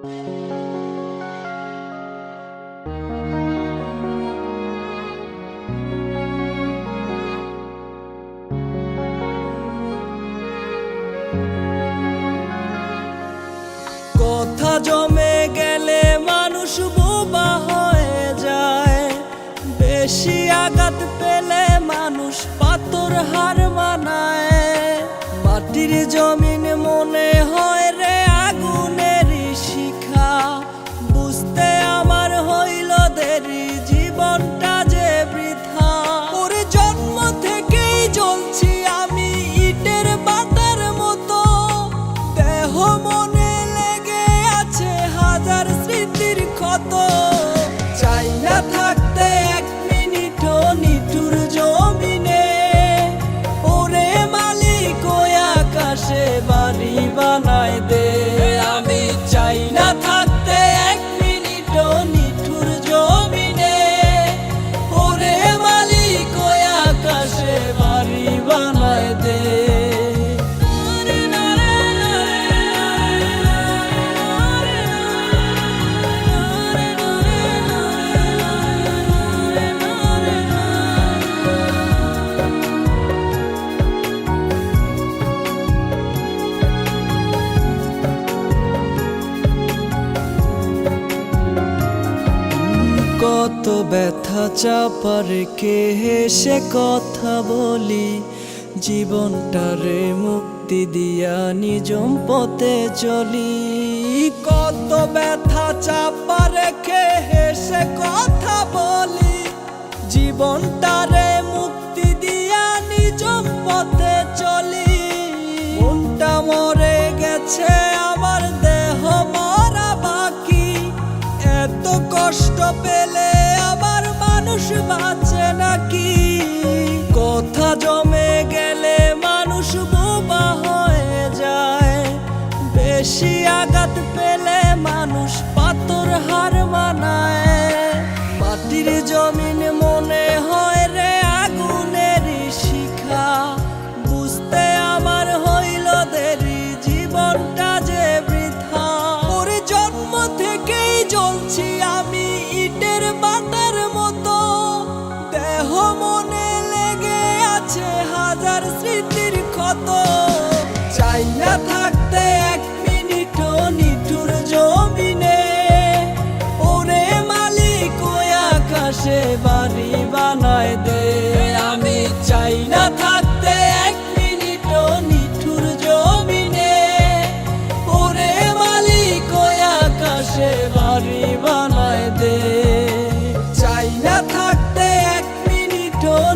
কথা জমে গেলে মানুষ বোবা হয়ে যায়। বেশি আঘাত পেলে মানুষ পাথর হার মানায়। মাটির জমিন মনে হয় কত ব্যথা চাপার রেখে হেসে কথা বলি? জীবনটারে মুক্তি দিয়া নিজম পথে চলি। কত ব্যথা চাপার কে হেসে কথা বলি? জীবনটারে মুক্তি দিয়া নিজম পথে চলি। মনটা মরে গেছে আমি পৃথিবীর জমিন মো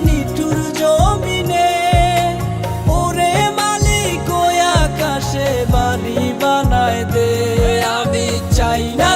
নিঠুর জমিনে ওরে মালিক আকাশে বাড়ি বানায় দে। আমি চাই না